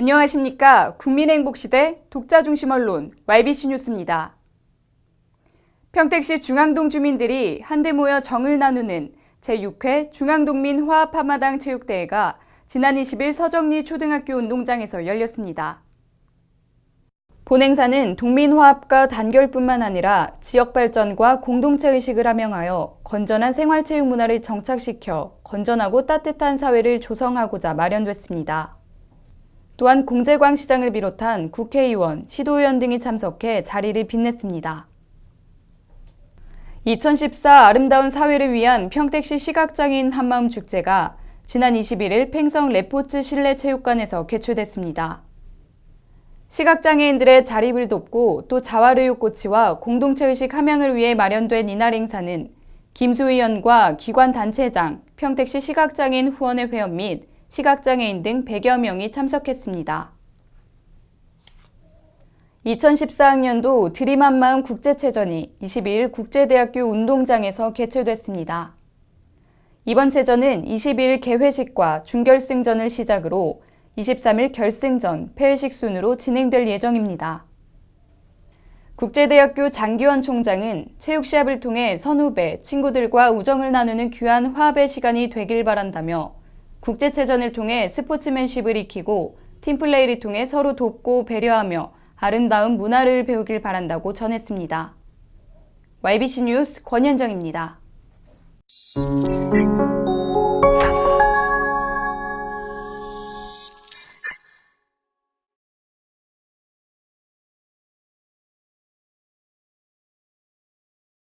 안녕하십니까. 국민행복시대 독자중심 언론 YBC 뉴스입니다. 평택시 중앙동 주민들이 한데 모여 정을 나누는 제6회 중앙동민 화합한마당 체육대회가 지난 20일 서정리 초등학교 운동장에서 열렸습니다. 본행사는 동민화합과 단결뿐만 아니라 지역 발전과 공동체 의식을 함양하여 건전한 생활체육 문화를 정착시켜 건전하고 따뜻한 사회를 조성하고자 마련됐습니다. 또한 공재광 시장을 비롯한 국회의원, 시도의원 등이 참석해 자리를 빛냈습니다. 2014 아름다운 사회를 위한 평택시 시각장애인 한마음 축제가 지난 21일 팽성 레포츠 실내체육관에서 개최됐습니다. 시각장애인들의 자립을 돕고 또 자활의욕 고치와 공동체의식 함양을 위해 마련된 이날 행사는 김수 의원과 기관 단체장, 평택시 시각장애인 후원회 회원 및 시각장애인 등 100여 명이 참석했습니다. 2014학년도 드림 한마음 국제체전이 22일 국제대학교 운동장에서 개최됐습니다. 이번 체전은 22일 개회식과 준결승전을 시작으로 23일 결승전, 폐회식 순으로 진행될 예정입니다. 국제대학교 장기원 총장은 체육시합을 통해 선후배, 친구들과 우정을 나누는 귀한 화합의 시간이 되길 바란다며 국제체전을 통해 스포츠맨십을 익히고 팀플레이를 통해 서로 돕고 배려하며 아름다운 문화를 배우길 바란다고 전했습니다. YBC 뉴스 권현정입니다.